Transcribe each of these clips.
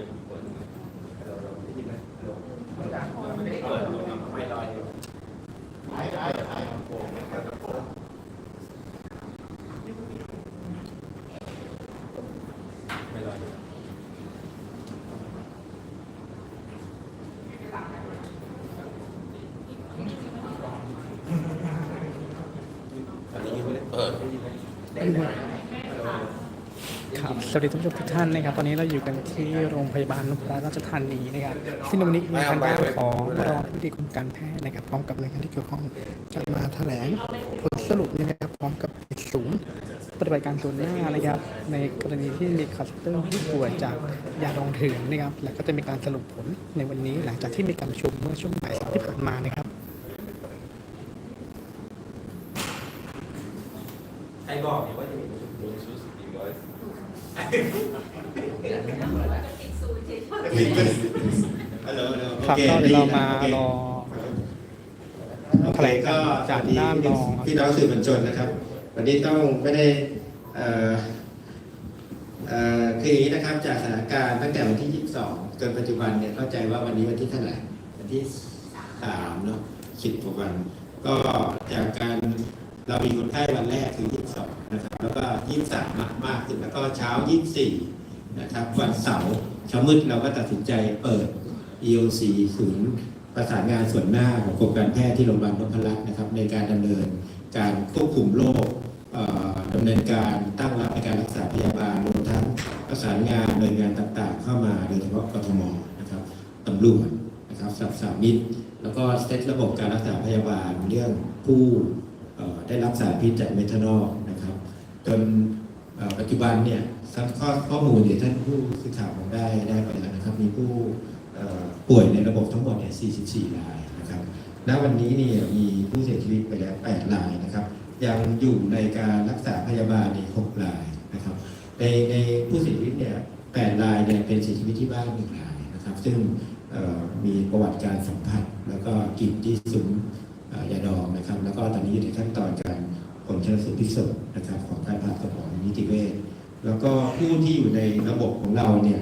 ยังมีคนเราเราได้ยินไหมเรา สวัสดีท่านผู้ชมทุกท่านนะครับ ตอนนี้เราอยู่กันที่โรงพยาบาลนพรัตน์ราชธานีนะครับซึ่งในวันนี้มีการด้านของรองผู้ดีกรมการแพทย์นะครับพร้อมกับหน่วยงานที่เกี่ยวข้องจะมาแถลงผลสรุปนะครับพร้อมกับศูนย์ปฏิบัติการส่วนหน้านะครับในกรณีที่มีคลัสเตอร์ผู้ป่วยจากยาดองเถื่อนนะครับ แล้วก็จะมีการสรุปผลในวันนี้หลังจากที่มีการประชุมเมื่อช่วงบ่ายที่ผ่านมานะครับ ใครบอกเนี่ยว่าจะมีลงชุดสี่ร้อย ฮัลโหลฮัลโหล ครับโอก็เดี๋ยวเรามาโอเครอโอแถเคลงก็จากด้านรองพี่น้องสื่อมวลชนนะครับ วันนี้ต้องไม่ได้เอ่อเอ่อคืออย่างนี้นะครับจากสถานการณ์ตั้งแต่วันที่ 22 จนปัจจุบันเนี่ยเข้าใจว่าวันนี้วันที่เท่าไหร่วันที่3เนาะ10กว่าวัน ก็จากการเรามีคนไข้วันแรกคือ 22 นะครับ แล้วก็ 23 มากมากขึ้นแล้วก็เช้า 24 นะครับ วันเสาร์ เช้ามืดเราก็ตัดสินใจเปิด EOC ศูนย์ประสานงานส่วนหน้าของกรมการแพทย์ที่โรงพยาบาลนพรัตน์นะครับ ในการดำเนินการควบคุมโรคเอ่อดำเนินการตั้งรับในการรักษาพยาบาลรวมทั้งประสานงานหน่วยงานต่างๆ เข้ามาโดยเฉพาะกทมนะครับตำรวจนะครับสับสามิตร แล้วก็เซตระบบการรักษาพยาบาลเรื่องผู้ได้รับสารพิษจากเมทานอลนะครับ จนปัจจุบันเนี่ย สักข้อข้อมูลเนี่ยท่านผู้สื่อข่าวคงได้ได้ไปแล้วนะครับ มีผู้ป่วยในระบบทั้งหมดเนี่ย 44 รายนะครับ ณ วันนี้เนี่ยมีผู้เสียชีวิตไปแล้ว 8 รายนะครับ ยังอยู่ในการรักษาพยาบาลใน6รายนะครับ ในในผู้เสียชีวิตเนี่ย 8 รายเนี่ยเป็นเสียชีวิตที่บ้านหนึ่งรายนะครับ ซึ่งมีประวัติการสัมผัส แล้วก็กินที่ซุ้มเอ่อยาดองนะครับ แล้วก็ตอนนี้อยู่ในขั้นตอนการผลชนสูตรพลิกศพนะครับของการผ่าตัดของนิติเวช แล้วก็ผู้ที่อยู่ในระบบของเราเนี่ย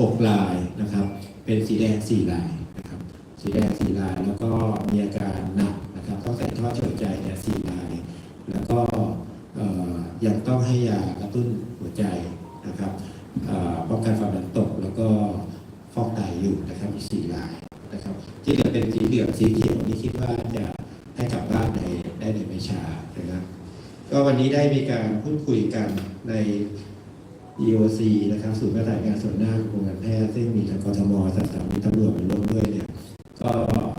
หกรายนะครับ เป็นสีแดงสี่รายนะครับสีแดงสี่รายแล้วก็มีอาการหนักนะครับต้องใส่ท่อช่วยหายใจเนี่ยสี่ราย แล้วก็ยังต้องให้ยากระตุ้นหัวใจนะครับเอ่อป้องกันความดันตกแล้วก็ฟอกไตอยู่นะครับอีกสี่รายนะครับ ที่เหลือเป็นสีเหลืองสีเขียวนี่คิดว่าจะ วันนี้ได้มีการพูดคุยกันใน EOC นะครับศูนย์ประสานงานส่วนหน้าของกรมการแพทย์ซึ่งมีทางกทมสัตว์สามิตำรวจมาร่วมด้วยเนี่ยก็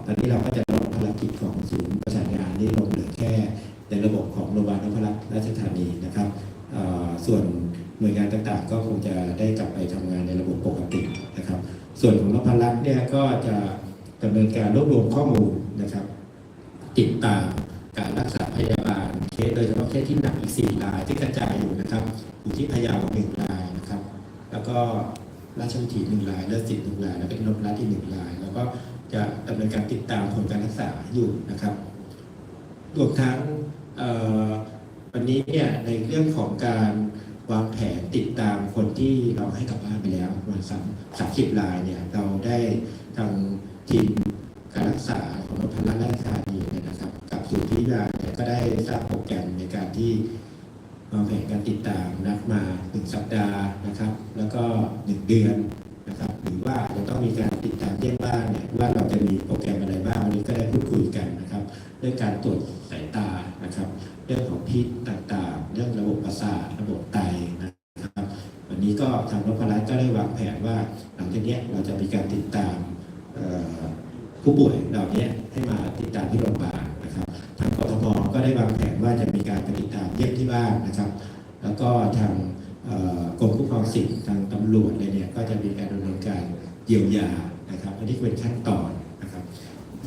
ตอนนี้เราก็จะลดภารกิจของศูนย์ประสานงานนี้ลงเหลือแค่ในระบบของโรงพยาบาลนพรัตน์ราชธานีนะครับส่วนหน่วยงานต่างๆ ก็คงจะได้กลับไปทำงานในระบบปกตินะครับ ส่วนของนพรัตน์เนี่ยก็จะดำเนินการรวบรวมข้อมูลนะครับ ติดตาม สโดยเฉพาะเคสที่หนักอีก 4 รายที่กระจายอยู่นะครับอยู่ที่พะเยาหนึ่งรายนะครับ แล้วก็ราชวิถีหนึ่งรายและสิทธิ์หนึ่งราย แล้วก็นพรัตน์ที่หนึ่งราย แล้วก็จะดำเนินการติดตามผลการรักษาอยู่นะครับรวมทั้งวันนี้เนี่ยในเรื่องของการวางแผนติดตามคนที่เราให้กลับบ้านไปแล้วประมาณสามสามสิบรายเนี่ยเราได้ทางทีมการรักษาของนพรัตน์ราชธานีเนี่ยนะครับ กับศูนย์พิยาเนี่ยก็ได้สร้างโป ที่วางแผนการติดตามนัดมาหนึ่งสัปดาห์นะครับ แล้วก็หนึ่งเดือนนะครับหรือว่าจะต้องมีการติดตามเยี่ยมบ้านเนี่ยว่าเราจะมีโปรแกรมอะไรบ้างวันนี้ก็ได้พูดคุยกันนะครับเรื่องการตรวจสายตานะครับ เรื่องของพิษต่างๆ เรื่องระบบประสาทระบบไตนะครับ วันนี้ก็ทางนพรัตน์ก็ได้วางแผนว่าหลังจากนี้เราจะมีการติดตามผู้ป่วยเหล่านี้ให้มาติดตามที่โรงพยาบาล ติดตามเยี่ยมที่บ้านนะครับ แล้วก็ทางกรมคุ้มครองสิทธิ์ทางตำรวจอะไรเนี่ยก็จะมีการดำเนินการเยียวยานะครับอันนี้เป็นขั้นตอนนะครับ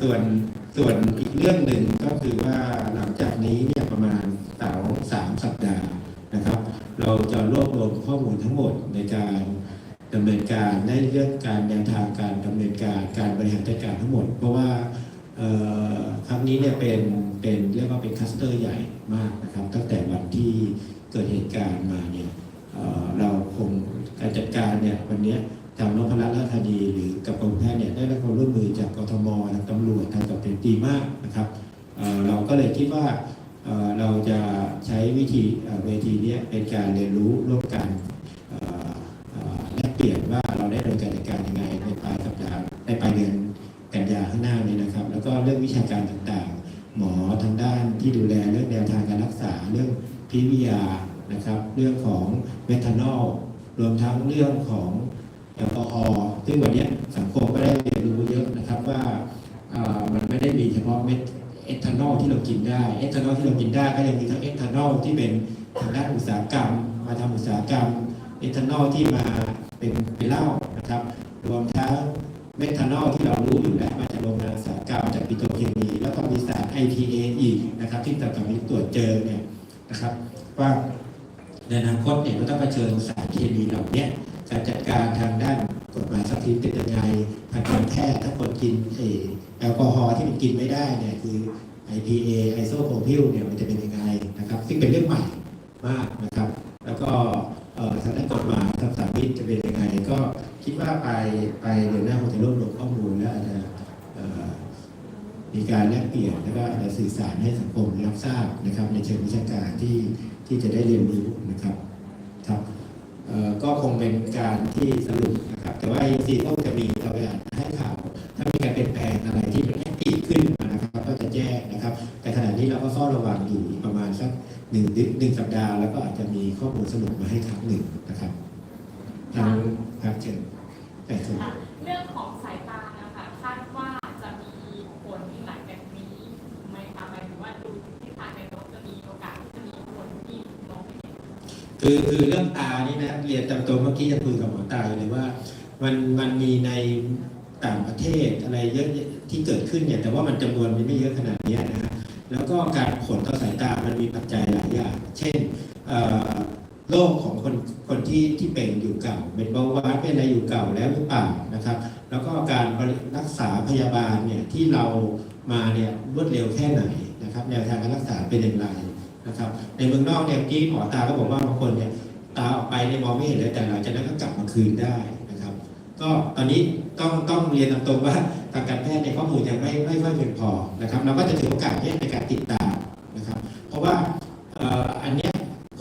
ส่วนส่วนอีกเรื่องหนึ่งก็คือว่าหลังจากนี้เนี่ยประมาณสาวสามสัปดาห์นะครับ เราจะรวบรวมข้อมูลทั้งหมดในการดำเนินการในเรื่องการแนวทางการดำเนินการการบริหารจัดการทั้งหมด เพราะว่า ครั้งนี้เนี่ยเป็นเป็นเรียกว่าเป็นคัสเตอร์ใหญ่มากนะครับตั้งแต่วันที่เกิดเหตุการณ์มาเนี่ยเราคงการจัดการเนี่ยวันนี้ทางนพรัตน์ราชธานีหรือกับกรมแพทย์เนี่ยได้รับความร่วมมือจากกทมทางตำรวจทางตำรวจดีมากนะครับเเราก็เลยคิดว่าเเราจะใช้วิธีเวทีนี้เป็นการเรียนรู้ร่วมกันแลกเปลี่ยนว่าเราได้ดำเนินการจัดการยังไงในปลายสัปดาห์ในปลายเดือนกันยาข้างหน้า ก็เรื่องวิชาการต่างๆ หมอทางด้านที่ดูแลเรื่องแนวทางการรักษาเรื่องพิวิยานะครับ เรื่องของเมทานอลรวมทั้งเรื่องของแอลกอฮอล์ซึ่งวันนี้สังคมก็ได้เรียนรู้เยอะนะครับว่าามันไม่ได้มีเฉพาะเมทเอทานอลที่เรากินได้เอทานอลที่เรากินได้ก็ยังมีทั้งเอทานอลที่เป็นทางด้านอุตสาหกรรม มาทำอุตสาหกรรมเอทานอลที่มาเป็นเป็นเหล้านะครับ รวมทั้ง เมทานอลที่เรารู้อยู่แล้วมาจากโรงงานอุตสาหกรรมจากปิโตรเคมีแล้วก็มีสาร IPA อีกนะครับ ที่ต่างๆที่ตรวจเจอเนี่ยนะครับ ว่าในอนาคตเนี่ยเราต้องเผชิญสารเคมีเหล่านี้ยการจัดการทางด้านกฎหมายทรัพย์สินเป็นยังไงทางการแพทย์ถ้าคนกินเอแอลกอฮอล์ที่มันกินไม่ได้เนี่ยคือ IPA ไอโซโพพิลเนี่ยมันจะเป็นยังไงนะครับ ซึ่งเป็นเรื่องใหม่มากนะครับ แล้วก็ทางด้านกฎหมายทางสามิตจะเป็นยังไงก็คิดว่าไปไปเดือนหน้าคงจะรวบรวมข้อมูลและอาจจะเอ่อ มีการแลกเปลี่ยนแล้วก็อาจะสื่อสารให้สังคมรับทราบนะครับ ในเชิงวิชาการที่ที่จะได้เรียนรู้นะครับครับก็คงเป็นการที่สรุปนะครับ แต่ว่าจริงๆก็จะมีเราอยากให้ข่าวถ้ามีการเปลี่ยนแปลงอะไรที่มันแอคทีฟขึ้นนะครับ ก็จะแจ้งนะครับ แต่ขณะนี้เราก็เฝ้าระวังอยู่ประมาณสักหนึ่งหนึ่งสัปดาห์ แล้วก็อาจจะมีข้อมูลสรุปมาให้ครั้งหนึ่งนะครับทางครับเชิญแต่เชิญ ค่ะเรื่องของสายตานะคะคาดว่าจะมีผลหลังจากนี้ไหมคะหมายถึงว่าดูทิศทางในรถจะมีโอกาสที่จะมีผลที่มองไม่เห็น คือคือเรื่องตานี่นะเรียนตามตรงเมื่อกี้จะคุยกับหมอตาอยู่เลยว่า มันมันมีในต่างประเทศอะไรเยอะที่เกิดขึ้นเนี่ยแต่ว่ามันจำนวนมันไม่เยอะขนาดนี้นะฮะแล้วก็การผลต่อสายตามันมีปัจจัยหลายอย่างเช่นโรคของคนคนที่ที่เป็นอยู่เก่า เป็นเบาหวานเป็นอะไรอยู่เก่าแล้วหรือเปล่านะครับ แล้วก็การรักษาพยาบาลเนี่ยที่เรามาเนี่ยรวดเร็วแค่ไหนนะครับแนวทางการรักษาเป็นอย่างไร นะครับในเมืองนอกเนี่ยเมื่อกี้หมอตาก็บอกว่าบางคนเนี่ยตาออกไปเนี่ยมองไม่เห็นเลยแต่หลังจากนั้นก็กลับมาคืนได้นะครับ ก็ตอนนี้ต้องต้องเรียนตามตรงว่าทางการแพทย์ในข้อมูลยังไม่ไม่ค่อยเพียงพอนะครับ เราก็จะถือโอกาสนี้ในการติดตามนะครับ เพราะว่าอันเนี้ย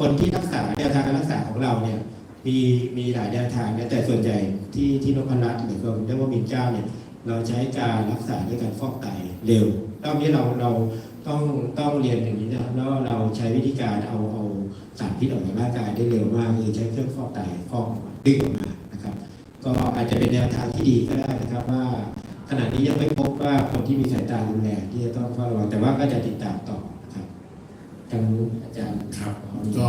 คนที่รักษาแนวทางการรักษาของเราเนี่ยมีมีหลายแนวทางนะแต่ส่วนใหญ่ที่ที่นพรัตน์หรือคนเรียกว่ามินเจ้าเนี่ยเราใช้การรักษาด้วยการฟอกไตเร็วรอบนี้เราเรา ต้องต้องเรียนอย่างนี้นะครับแล้วเราใช้วิธีการเอาเอาสารพิษออกจากร่างกายได้เร็วมากคือใช้เครื่องฟอกไตฟอกออกมาดึงออกมานะครับ ก็อาจจะเป็นแนวทางที่ดีก็ได้นะครับว่า ขณะนี้ยังไม่พบว่าคนที่มีสายตารุนแรงที่จะต้องเฝ้าระวังแต่ว่าก็จะติดตามต่อนะครับทางอาจารย์ครับก็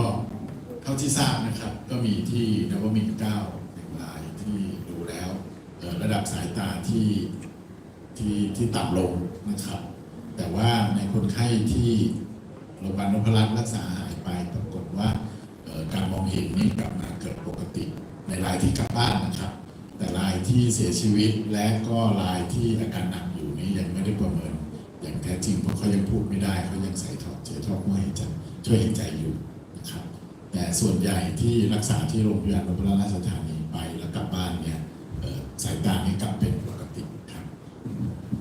เท่าที่ทราบนะครับ ก็มีที่นวมินเก้าหนึ่งรายที่ดูแล้วระดับสายตาที่ที่ที่ต่ำลงนะครับ แต่ว่าในคนไข้ที่โรงพยาบาลนพรัตน์รักษาหายไปปรากฏว่าการมองเห็นนี่กลับมาเกิดปกติ ในรายที่กลับบ้านนะครับ แต่รายที่เสียชีวิตและก็รายที่อาการหนักอยู่นี้ยังไม่ได้ประเมิน อย่างแท้จริงเพราะเขายังพูดไม่ได้เขายังใส่ท่อเจอท่อช่วยหายใจช่วยหายใจอยู่นะครับ แต่ส่วนใหญ่ที่รักษาที่โรงพยาบาลนพรัตน์ราชธานีไปแล้วกลับบ้านเนี่ยสายตานี่กลับเป็นปกติครับ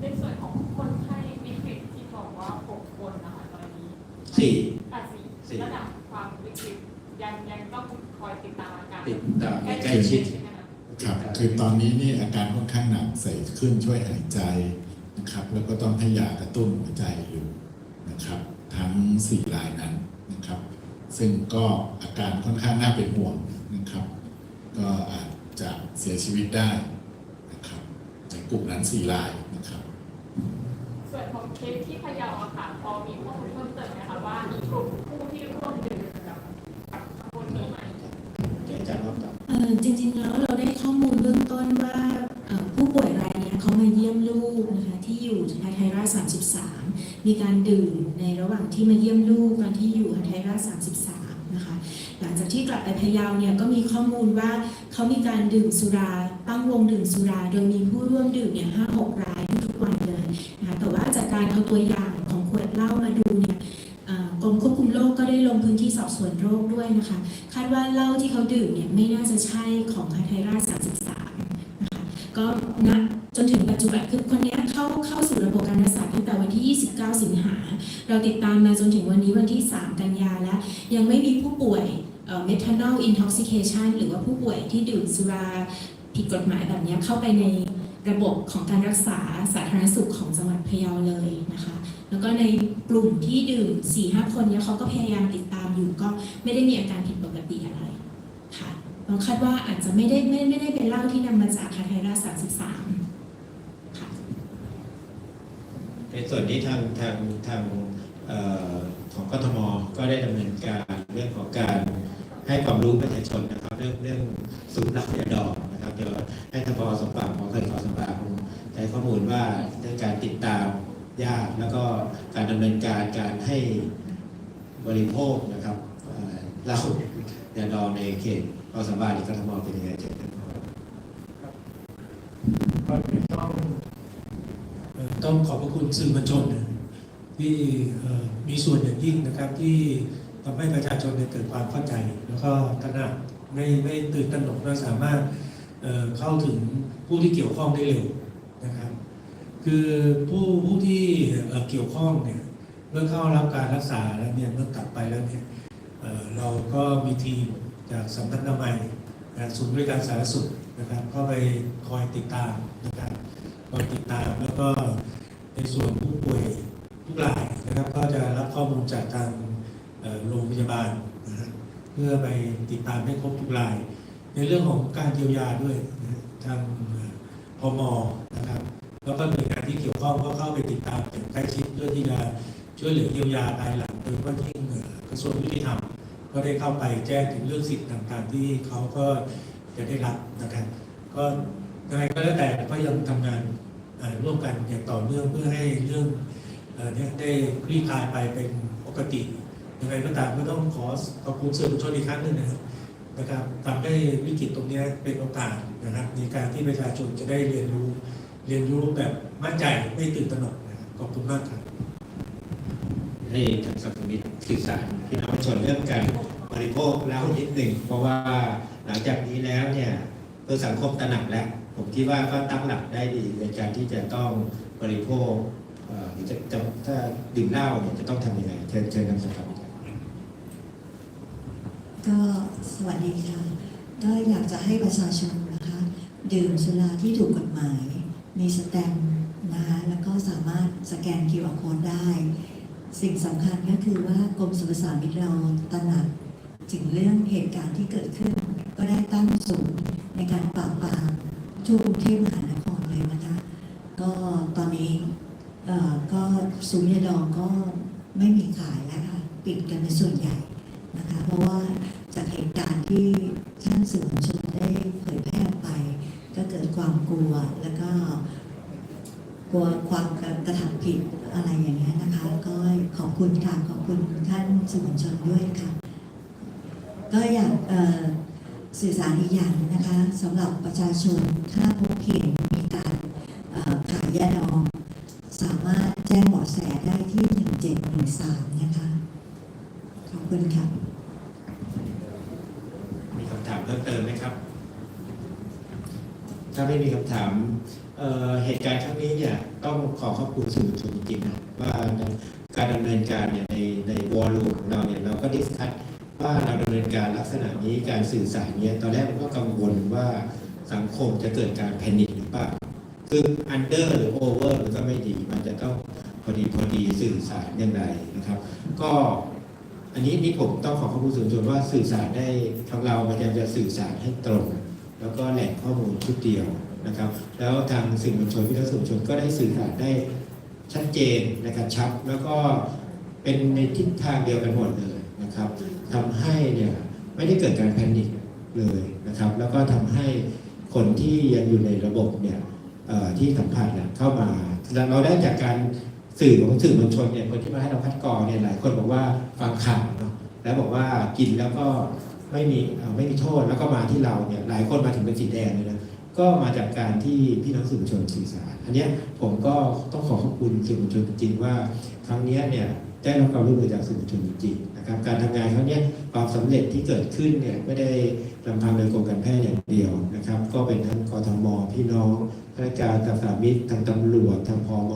ในส่วนของคนไข้วิกฤตที่บอกว่า 6 คนนะคะตอนนี้ สี่ อะสี่ สี่ระดับความวิกฤตยังยังต้องคอยติดตามอาการติดตามใกล้ชิดใช่ไหมคะครับคือตอนนี้นี่อาการค่อนข้างหนักใส่เครื่องช่วยหายใจนะครับแล้วก็ต้องให้ยากระตุ้นหัวใจอยู่นะครับ ทั้ง4รายนั้นนะครับ ซึ่งก็อาการค่อนข้างน่าเป็นห่วงนะครับ ก็อาจจะเสียชีวิตได้นะครับในกลุ่มนั้น4รายนะครับ ส่วนของเคสที่พะเยาอะค่ะพอมีข้อมูลเพิ่มเติมไหมคะว่ามีกลุ่ม จารย์รับต่อเอ่อจริงๆแล้วเราได้ข้อมูลเบื้องต้นว่าเอ่อผู้ป่วยรายเนี้ยเขามาเยี่ยมลูกนะคะที่อยู่ฮัทไทรา33 มีการดื่มในระหว่างที่มาเยี่ยมลูกตอนที่อยู่ฮัทไทรา33 นะคะ หลังจากที่กลับไปพะเยาเนี่ยก็มีข้อมูลว่าเขามีการดื่มสุราตั้งวงดื่มสุรา โดยมีผู้ร่วมดื่มเนี่ยห้าหกรายทุกวันเลยนะคะแต่ว่าจากการเอาตัวอย่างของขวดเหล้ามาดูเนี่ยเอ่อกรมควบคุม ได้ลงพื้นที่สอบสวนโรคด้วยนะคะ คาดว่าเหล้าที่เขาดื่มเนี่ยไม่น่าจะใช่ของฮัทไทรา33นะคะก็ณจนถึงปัจจุบันคือคนนี้เข้าเข้าสู่ระบบการรักษาตั้งแต่วันที่ 29 สิงหา เราติดตามมาจนถึงวันนี้วันที่ 3 กันยาแล้ว ยังไม่มีผู้ป่วยเมทานอลอินท็อกซิเคชันหรือว่าผู้ป่วยที่ดื่มสุราผิดกฎหมายแบบเนี้ยเข้าไปในระบบของการรักษาสาธารณสุขของจังหวัดพะเยาเลยนะคะ แล้วก็ในกลุ่มที่ดื่ม4ี่ห้าคนเนี่ยเขาก็พยายามติดตามอยู่ก็ไม่ได้มีอาการผิดปกติอะไรค่ะเราคาดว่าอาจจะไม่ได้ไม่ไม่ได้เป็นเหล้าที่นำมาจากคาไทราสามสิบสามค่ะในส่วนนี้ทางทางทางออของกทมก็ได้ดำเนินการเรื่องของการให้ความรู้ประชาชนนะครับเรื่องเรื่องศูนย์รับยาดองนะครับเดี๋ยวให้ทบสมปากหมอเคยขอสมปากผมใช้ข้อมูลว่าเรื่องการติดตาม ญาติแล้วก็การดำเนินการการให้บริโภคนะครับเอ่อเหล้ายาดองในเขตอสมบัติกทมเป็นยังไงเชิญครับก่อนอื่นต้องต้องขอบพระคุณสื่อมวลชนที่มีส่วนอย่างยิ่งนะครับที่ทำให้ประชาชนเนี่ยเกิดความเข้าใจ แล้วก็ตระหนักไม่ไม่ตื่นตระหนกและสามารถเข้าถึงผู้ที่เกี่ยวข้องได้เร็วนะครับ คือผู้ผู้ที่เกี่ยวข้องเนี่ยเมื่อเข้ารับการรักษาแล้วเนี่ยเมื่อกลับไปแล้วเนี่ยเราก็มีทีมจากสำนักนามัยศูนย์บริการสาธารณสุขนะครับเข้าไปคอยติดตามนะครับคอยติดตามแล้วก็ในส่วนผู้ป่วยทุกรายนะครับก็จะรับข้อมูลจากทางโรงพยาบาลนะเพื่อไปติดตามให้ครบทุกราย ในเรื่องของการเยียวยาด้วยทางพมนะครับแล้วก็หน่วยงาน ที่เกี่ยวข้องก็เข้าไปติดตามอย่างใกล้ชิดเพื่อที่จะช่วยเหลือเยียวยาภายหลังโดยเฉพาะยิ่งกระทรวงยุติธรรมก็ได้เข้าไปแจ้งถึงเรื่องสิทธิ์ต่างๆ ที่เขาก็จะได้รับนะครับก็ยังไงก็แล้วแต่ก็ยังทำงานร่วมกันอย่างต่อเนื่องเพื่อให้เรื่องนี้ได้คลี่คลายไปเป็นปกติยังไงก็ตามก็ต้องขอขอบคุณสื่อมวลชนอีกครั้งหนึ่งนะครับนะครับทำให้วิกฤตตรงนี้เป็นโอกาสนะครับในการที่ประชาชนจะได้เรียนรู้ เรียนรู้แบบมั่นใจไม่ตื่นตระหนกนะครับขอบคุณมากครับให้ทางสังคมนิตสื่อสารพี่น้องประชาชนเรื่องการบริโภคเหล้านิดหนึ่งเพราะว่าหลังจากนี้แล้วเนี่ยเพื่อสังคมตระหนักแล้วผมคิดว่าก็ตั้งหลักได้ดีในการที่จะต้องบริโภคเอ่อหรือจะจะถ้าดื่มเหล้าเนี่ยจะต้องทำยังไงเชิญเชิญนำสังคมนิตครับก็สวัสดีค่ะก็อยากจะให้ประชาชนนะคะ ดื่มสุราที่ถูกกฎหมาย มีสแตมนะคะแล้วก็สามารถสแกน QR Code ได้ สิ่งสำคัญก็คือว่ากรมสรรพสามิตเราตระหนักถึงเรื่องเหตุการณ์ที่เกิดขึ้น ก็ได้ตั้งศูนย์ในการปราบปรามทั่วกรุงเทพมหานครเลยนะคะก็ตอนนี้ก็ศูนย์ยาดองก็ไม่มีขายแล้วค่ะปิดกันเป็นส่วนใหญ่นะคะเพราะว่าจากเหตุการณ์ที่ท่านสื่อมวลชนได้เผยแพร่ออกไป ก็เกิด ความกลัวแล้วก็กลัวความกระทำผิดอะไรอย่างเงี้ยนะคะ ก็ขอบคุณค่ะขอบคุณท่านสื่อมวลชนด้วยค่ะ ก็อยากสื่อสารอีกอย่างหนึ่งนะคะสำหรับประชาชนถ้าพบเห็นมีการขายยาดองสามารถแจ้งเบาะแสได้ที่ 1713 นะคะ ขอบคุณค่ะมีคำถามเพิ่มเติมไหมครับ ถ้าไม่มีคำถามเเหตุการณ์ครั้งนี้เนี่ยต้องขอขอบคุณสื่อมวลชนจริงๆนะว่าการดำเนินการเนี่ยในในวอลลุ่มของเราเนี่ยเราก็ดิสคัทว่าเราดำเนินการลักษณะนี้การสื่อสารเนี่ยตอนแรกผมก็กังวลว่าสังคมจะเกิดการแพนิคหรือเปล่าคืออันเดอร์หรือโอเวอร์มันก็ไม่ดี มันจะต้องพอดีพอดีสื่อสารย่างไรนะครับ ก็อันนี้นี่ผมต้องขอขอบคุณสื่อมวลชนว่าสื่อสารได้ทางเราพยายามจะสื่อสารให้ตรง แล้วก็แหล่งข้อมูลชุดเดียวนะครับ แล้วทางสื่อมวลชนพิทักษ์สื่อมวลชนก็ได้สื่อสารได้ชัดเจนนะครับชัดแล้วก็เป็นในทิศทางเดียวกันหมดเลยนะครับทำให้เนี่ยไม่ได้เกิดการแพนิคเลยนะครับ แล้วก็ทำให้คนที่ยังอยู่ในระบบเนี่ยที่สัมผัสเนี่ยเข้ามาเราได้จากการสื่อของสื่อมวลชนเนี่ยคนที่มาให้เราคัดกรองเนี่ยหลายคนบอกว่าฟังข่าวเนแล้วบอกว่ากินแล้วก็ ไม่มีไม่มีโทษแล้วก็มาที่เราเนี่ยหลายคนมาถึงเป็นสีแดงเลยนะก็มาจากการที่พี่น้องสื่อมวลชนสื่อสาร อันนี้ผมก็ต้องขอขอบคุณสื่อมวลชนจริงว่า ครั้งนี้เนี่ยได้รับความร่วมมือจากสื่อมวลชนจริงนะครับการทำงานครั้งเนี้ยความสำเร็จที่เกิดขึ้นเนี่ยไม่ได้ลำพังโดยกรมการแพทย์อย่างเดียวนะครับ ก็เป็นทั้งกทมพี่น้องข้าราชการตสามิตทางตำรวจทางพม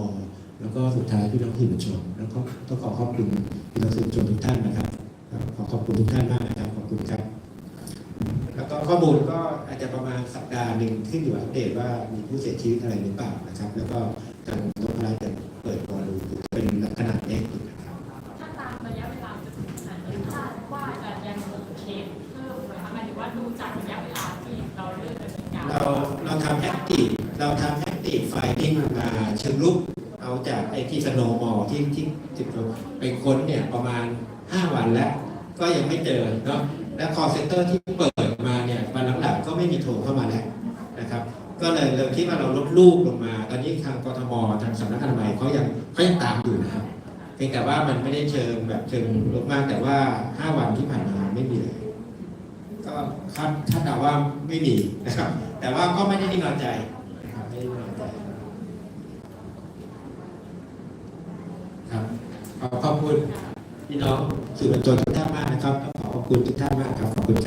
แล้วก็สุดท้ายพี่น้องสื่อมวลชน แล้วก็ต้องขอขอบคุณพี่น้องสื่อมวลชนทุกท่านนะครับ ขอขอบคุณทุกท่านมากนะครับขอบคุณครับ แล้วก็ข้อมูลก็อาจจะประมาณสัปดาห์หนึ่งขึ้นอยู่อัปเดตว่ามีผู้เสียชีวิตอะไรหรือเปล่านะครับ แล้วก็ทางนพรัตน์จะเปิดก่อนดูเป็นขนาดเล็กอยู่นะครับถ้าตามระยะเวลาจะถึงขนาดนี้คาดว่าจะยังเคสเพิ่มไหมคะหมายถึงว่าดูจากระยะเวลาที่เราเลือกดำเนินการเราเราทำแอคติฟเราทำแอคติฟไฟที่มันมาเชิงลุกเอาจากไอ้ที่สโนมอลที่ที่ไปค้นเนี่ยประมาณ 5 วันแล้ว ก็ยังไม่เจอเนาะและ call center ที่เปิดมาเนี่ยวันหลังๆก็ไม่มีโทรเข้ามาแล้วนะครับ ก็เลยเราคิดว่าเราลดลูกลงมา ตอนนี้ทางกทมทางสำนักอนามัยเขายังเขายังตามอยู่นะครับเพียงแต่ว่ามันไม่ได้เชิงแบบเชิงลดมากแต่ว่า 5 วันที่ผ่านมาไม่มีเลยก็คาดคาดเดาว่าไม่มีนะครับ แต่ว่าก็ไม่ได้นิ่งนอนใจนะครับไม่ได้นิ่งนอนใจครับขอบคุณ พี่น้องสื่อมวลชนทุกท่านมากนะครับขอขอบคุณทุกท่านมากครับขอบคุณ